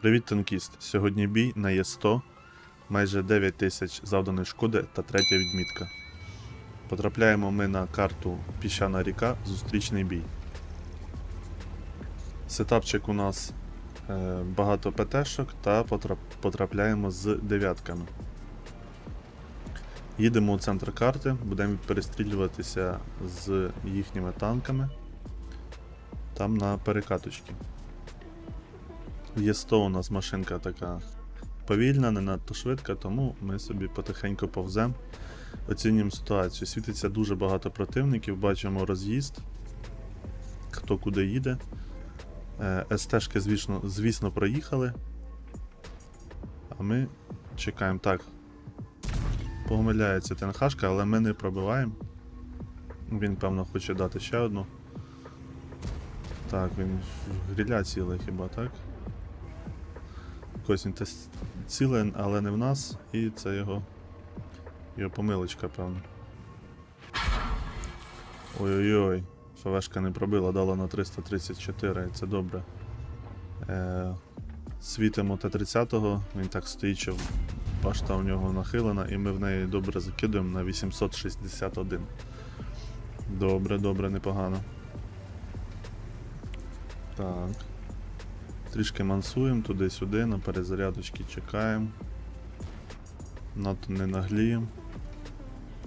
Привіт, танкіст! Сьогодні бій на Є100, майже 9 тисяч завданої шкоди та третя відмітка. Потрапляємо ми на карту Піщана ріка, зустрічний бій. Сетапчик у нас е, багато ПТ-шок та потрапляємо з дев'ятками. Їдемо у центр карти, будемо перестрілюватися з їхніми танками там на перекаточки. Є100 у нас машинка така повільна, не надто швидка, тому ми собі потихеньку повземо, оцінюємо ситуацію. Світиться дуже багато противників, бачимо роз'їзд, хто куди їде. Е, СТ-шки, звісно, звісно, проїхали. А ми чекаємо так. Помиляється тенхашка, але ми не пробиваємо. Він, певно, хоче дати ще одну. Так, він в гриля цілий хіба, так? Якось він тес- цілий, але не в нас, і це його. Його помилочка, певно. Ой-ой-ой, ФВшка не пробила, дала на 334, це добре. Е, світимо Т-30, він так стоїть, башта у нього нахилена, і ми в неї добре закидуємо на 861. Добре, добре, непогано. Так. Трішки мансуємо туди-сюди, на перезарядочки чекаємо. Надто не нагліємо.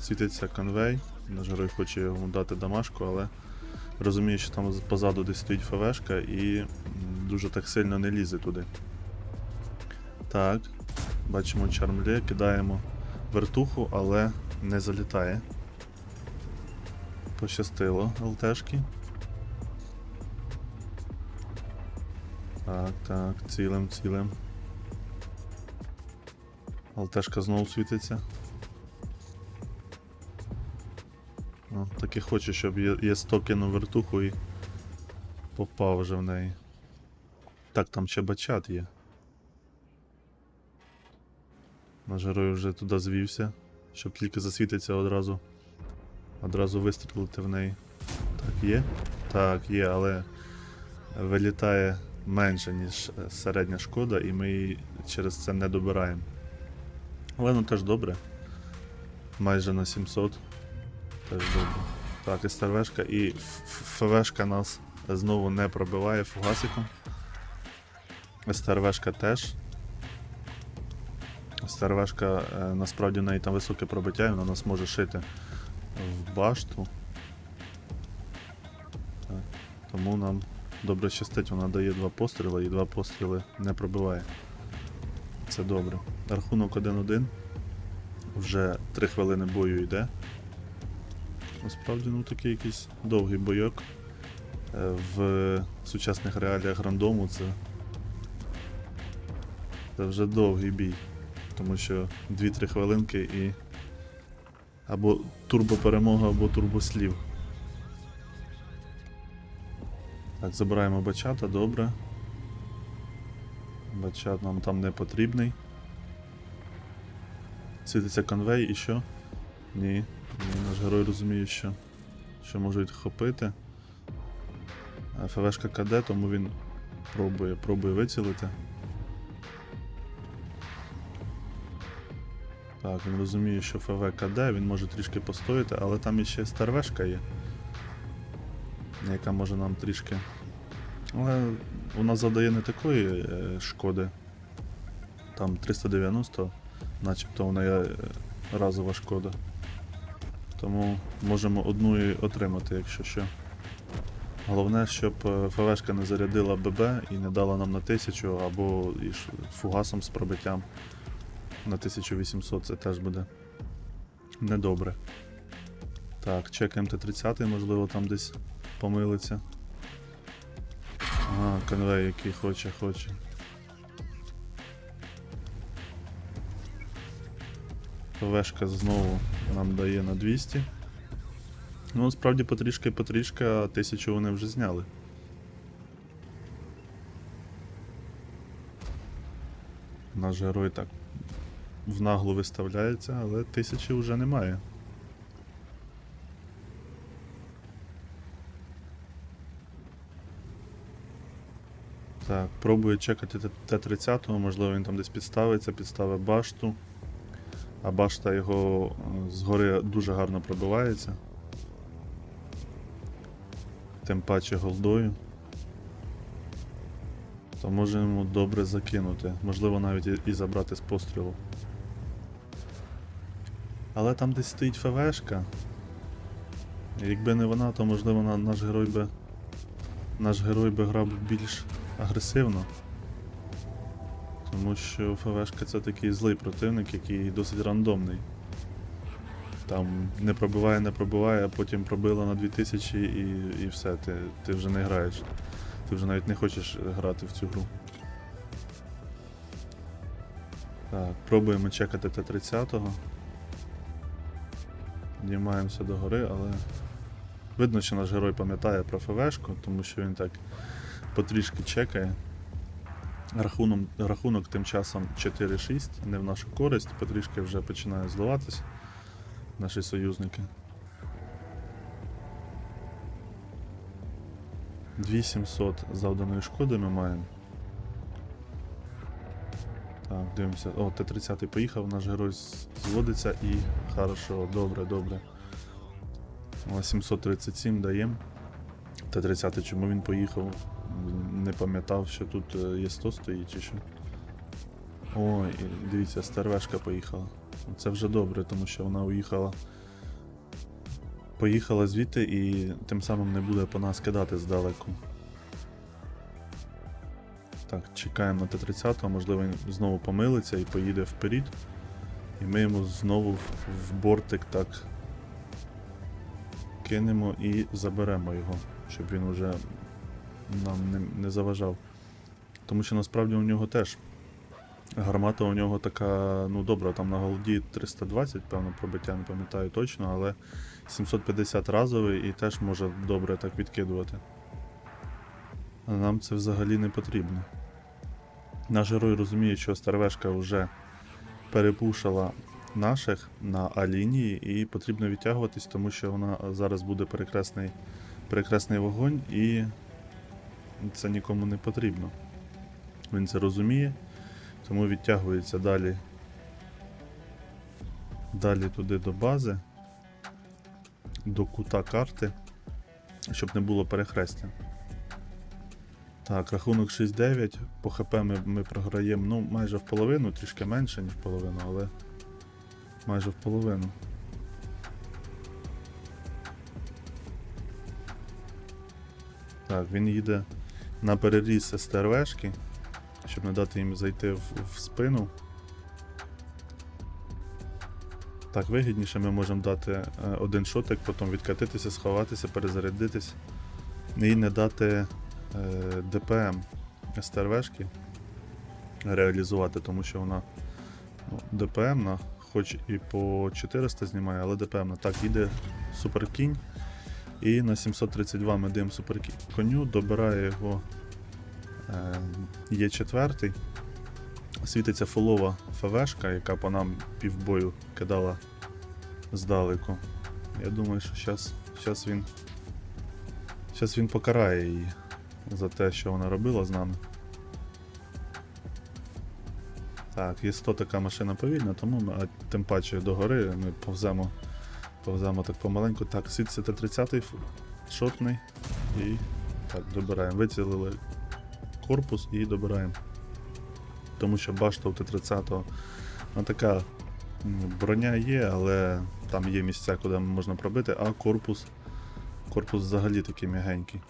Світиться конвей. Наш герой хоче йому дати дамашку, але розуміє, що там позаду десь стоїть ФВшка і дуже так сильно не лізе туди. Так, бачимо чармлє, кидаємо вертуху, але не залітає. Пощастило ЛТшки. Так, так, цілим, цілим. ЛТшка знову світиться. О, так і хоче, щоб є, є 100 кинув вертуху і попав вже в неї. Так, там ще бачат є. Наш герой вже туди звівся, щоб тільки засвітиться одразу. Одразу вистрілити в неї. Так, є? Так, є, але вилітає менше, ніж е, середня шкода, і ми її через це не добираємо. Але ну теж добре. Майже на 700. Теж добре. Так, і Ф- Ф- ФВшка нас знову не пробиває фугасиком. СТРВшка теж. СТРВшка е, насправді в неї там високе пробиття, і вона нас може шити в башту. Так. Тому нам добре щастить, вона дає два постріли і два постріли не пробиває. Це добре. Рахунок 1-1. Вже 3 хвилини бою йде. Насправді, ну такий якийсь довгий бойок. Е, В сучасних реаліях рандому це. Це вже довгий бій. Тому що 2-3 хвилинки і. Або турбоперемога, або турбослів. Так, забираємо бачата, добре. Бачат нам там не потрібний. Світиться конвей і що? Ні. Ні, наш герой розуміє, що, що можуть хопити. А ФВшка КД, тому він пробує, пробує вицілити. Так, він розуміє, що ФВ КД, він може трішки постояти, але там іще старвешка є. Яка може нам трішки. Але вона завдає не такої е, шкоди. Там 390, начебто вона є е, разова шкода. Тому можемо одну і отримати, якщо що. Головне, щоб е, ФВшка не зарядила ББ і не дала нам на 1000 або фугасом з пробиттям на 1800 це теж буде недобре. Так, чекаємо Т-30, можливо, там десь помилиться. Ага, конвей, який хоче, хоче. ПВшка знову нам дає на 200. Ну, справді потрішки потрішки, а 1000 вони вже зняли. Наш герой так в наглу виставляється, але тисячі вже немає. Так. Пробую чекати Т- Т-30, можливо він там десь підставиться, підставить башту. А башта його е, згори дуже гарно пробивається. Тим паче голдою. То можемо добре закинути. Можливо навіть і забрати з пострілу. Але там десь стоїть ФВшка. Якби не вона, то можливо наш герой би. Наш герой би грав більш агресивно. Тому що ФВшка це такий злий противник, який досить рандомний. Там не пробиває, не пробиває, а потім пробила на 2000 і, і все, ти, ти вже не граєш. Ти вже навіть не хочеш грати в цю гру. Так, пробуємо чекати Т-30. Піднімаємося до гори, але видно, що наш герой пам'ятає про ФВшку, тому що він так потрішки чекає. Рахунок, рахунок тим часом 4-6, не в нашу користь, потрішки вже починає зливатися наші союзники. 2700 завданої шкоди ми маємо. Так, дивимося. О, Т-30 поїхав, наш герой зводиться і хорошо, добре, добре. О, 737 даємо. Т-30 чому він поїхав? Не пам'ятав, що тут е, є 100 стоїть чи що. Ой, дивіться, стервешка поїхала. Це вже добре, тому що вона уїхала. Поїхала звідти і тим самим не буде по нас кидати здалеку. Так, чекаємо на Т-30, можливо він знову помилиться і поїде вперед. І ми йому знову в бортик так кинемо і заберемо його, щоб він уже нам не, не заважав. Тому що насправді у нього теж гармата у нього така, ну добра, там на голді 320, певно, пробиття, не пам'ятаю точно, але 750 разовий і теж може добре так відкидувати. А нам це взагалі не потрібно. Наш герой розуміє, що старвешка вже перепушила наших на А-лінії і потрібно відтягуватись, тому що вона зараз буде перекресний, перекресний вогонь і це нікому не потрібно. Він це розуміє, тому відтягується далі. Далі туди до бази, до кута карти, щоб не було перехрестя. Так, рахунок 6-9. По ХП ми, ми програємо ну, майже в половину, трішки менше, ніж половину, але майже в половину. Так, він їде на переріз СТРВшки, щоб не дати їм зайти в, в спину. Так, вигідніше ми можемо дати е, один шотик, потім відкатитися, сховатися, перезарядитись і не дати е, ДПМ СТРВшки реалізувати, тому що вона ну, ДПМна, хоч і по 400 знімає, але ДПМна. Так, їде суперкінь. І на 732 ми даємо суперконю, добирає його е, є четвертий. Світиться фолова ФВшка, яка по нам півбою кидала здалеку. Я думаю, що зараз щас він. Щас він покарає її за те, що вона робила з нами. Так, є 100 така машина повільна, тому ми, тим паче до гори ми повземо, повземо так помаленьку. Так, світиться Т-30 шотний і так, добираємо. Вицілили корпус і добираємо. Тому що башта у Т-30 ну, така броня є, але там є місця, куди можна пробити, а корпус, корпус взагалі такий м'ягенький.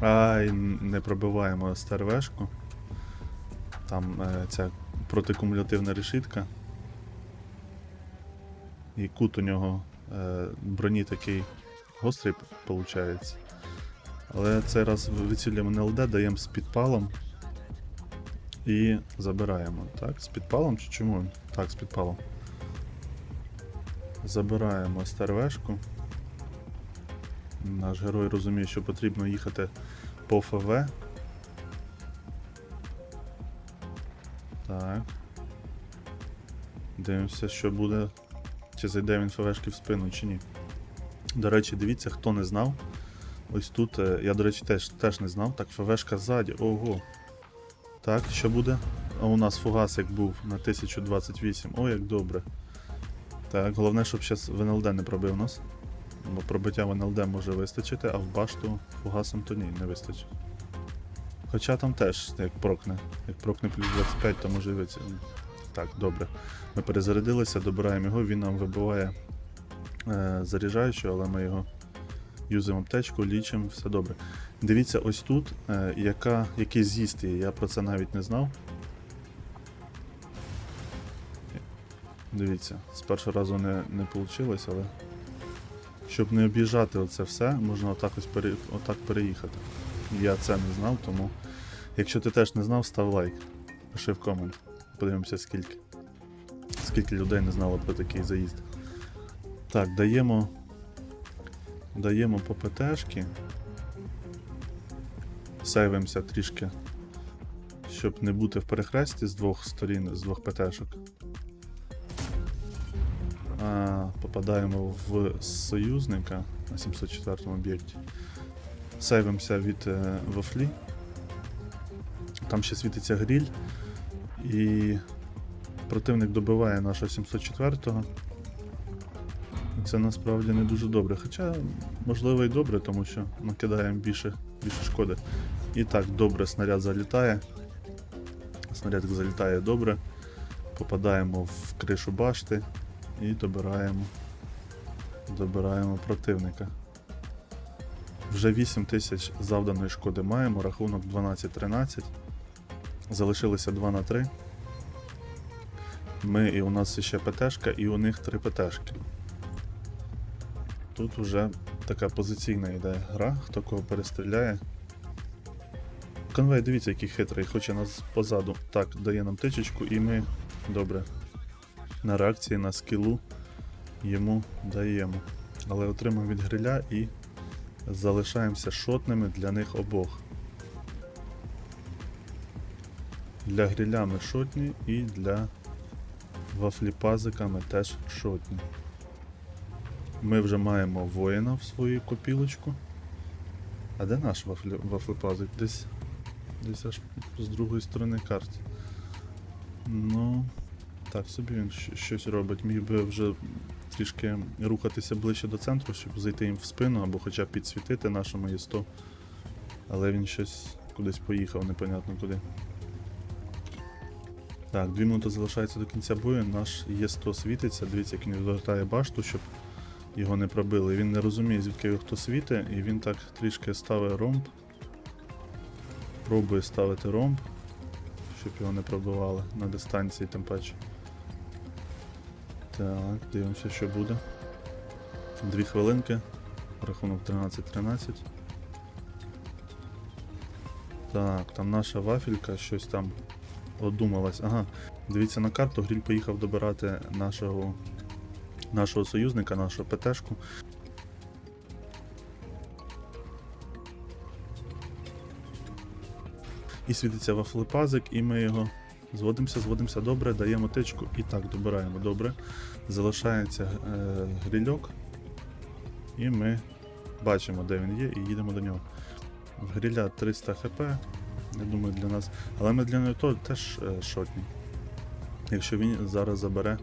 Ай, не пробиваємо стервешку. Там е, ця протикумулятивна решітка. І кут у нього е, броні такий гострий виходить. Але цей раз вицілюємо на ЛД, даємо з підпалом і забираємо. Так, з підпалом чи чому? Так, з підпалом. Забираємо стервешку. Наш герой розуміє, що потрібно їхати по ФВ. Так. Дивимося, що буде. Чи зайде він ФВшки в спину, чи ні. До речі, дивіться, хто не знав. Ось тут, е, я, до речі, теж, теж не знав. Так, ФВшка ззаді, ого. Так, що буде? А у нас фугасик був на 1028. О, як добре. Так, головне, щоб зараз в НЛД не пробив нас. Бо пробиття в НЛД може вистачити, а в башту фугасом то ні, не вистачить. Хоча там теж, як прокне. Як прокне плюс 25, то може і виці- Так, добре. Ми перезарядилися, добираємо його, він нам вибиває е, заряджаючу, але ми його юзаємо аптечку, лічимо, все добре. Дивіться, ось тут, е, яка, який з'їзд є, я про це навіть не знав. Дивіться, з першого разу не, не вийшло, але щоб не об'їжджати оце все, можна отак ось пере, отак переїхати. Я це не знав, тому якщо ти теж не знав, став лайк. Пиши в комент. Подивимося скільки. Скільки людей не знало про такий заїзд. Так, даємо. Даємо по ПТшки. Сейвимося трішки, щоб не бути в перехресті з двох сторін, з двох ПТшок. А, попадаємо в союзника на 704 об'єкті. Сейвимося від е, вафлі. Там ще світиться гріль. І противник добиває нашого 704-го. Це насправді не дуже добре. Хоча, можливо, і добре, тому що накидаємо більше, більше шкоди. І так, добре, снаряд залітає. Снаряд залітає добре. Попадаємо в кришу башти і добираємо, добираємо противника. Вже 8 тисяч завданої шкоди маємо, рахунок 12-13. Залишилося 2 на 3. Ми і у нас ще ПТшка, і у них 3 ПТшки. Тут вже така позиційна йде гра, хто кого перестріляє. Конвей, дивіться, який хитрий, хоче нас позаду. Так, дає нам тичечку, і ми добре. На реакції, на скілу йому даємо. Але отримаємо від гриля і залишаємося шотними для них обох. Для гриля ми шотні і для вафліпазика ми теж шотні. Ми вже маємо воїна в свою копілочку. А де наш вафлі... вафліпазик? Десь. Десь аж з другої сторони карти. Ну. Так, собі він щось робить. Міг би вже трішки рухатися ближче до центру, щоб зайти їм в спину або хоча б підсвітити нашому ЄСТО. Але він щось кудись поїхав, непонятно куди. Так, дві минути залишається до кінця бою. Наш Є100 світиться. Дивіться, як він відвертає башту, щоб його не пробили. Він не розуміє, звідки його хто світить, і він так трішки ставить ромб. Пробує ставити ромб, щоб його не пробивали на дистанції, тим паче. Так, дивимося, що буде. Дві хвилинки. Рахунок 13-13. Так, там наша вафелька щось там одумалась. Ага, дивіться на карту, Гріль поїхав добирати нашого, нашого союзника, нашу ПТшку. І світиться вафлепазик, і ми його зводимося, зводимося добре, даємо тичку і так добираємо добре. Залишається е, грильок. І ми бачимо, де він є, і їдемо до нього. В гриля 300 хп, я думаю, для нас. Але ми для нього теж е, шотні. Якщо він зараз забере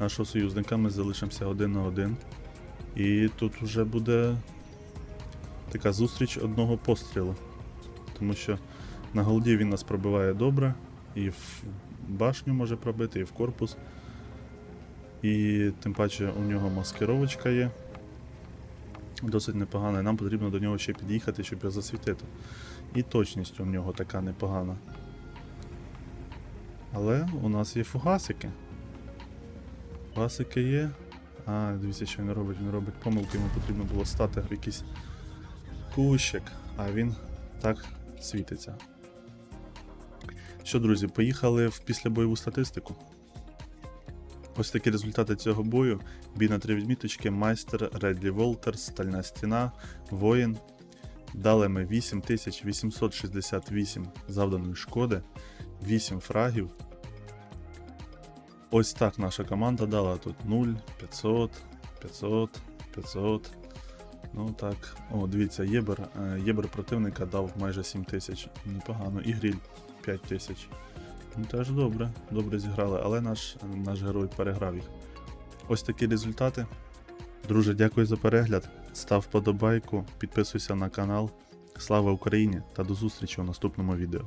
нашого союзника, ми залишимося один на один. І тут вже буде така зустріч одного пострілу. Тому що на голді він нас пробиває добре, і в башню може пробити, і в корпус. І тим паче у нього маскировочка є. Досить непогана, нам потрібно до нього ще під'їхати, щоб його засвітити. І точність у нього така непогана. Але у нас є фугасики. Фугасики є. А, дивіться, що він робить. Він робить помилки, йому потрібно було стати в якийсь кущик, а він так світиться. Що, друзі, поїхали в післябойову статистику. Ось такі результати цього бою. Бій на три відміточки, майстер, Редлі Волтер, Стальна стіна, воїн. Дали ми 8868 завданої шкоди, 8 фрагів. Ось так наша команда дала тут 0, 500, 500, 500, Ну так. О, дивіться, Єбер. е, Єбер противника дав майже 7 тисяч. Непогано. І гріль 5 тисяч. Ну теж добре, добре зіграли, але наш, наш герой переграв їх. Ось такі результати. Друже, дякую за перегляд. Став вподобайку, підписуйся на канал. Слава Україні та до зустрічі у наступному відео.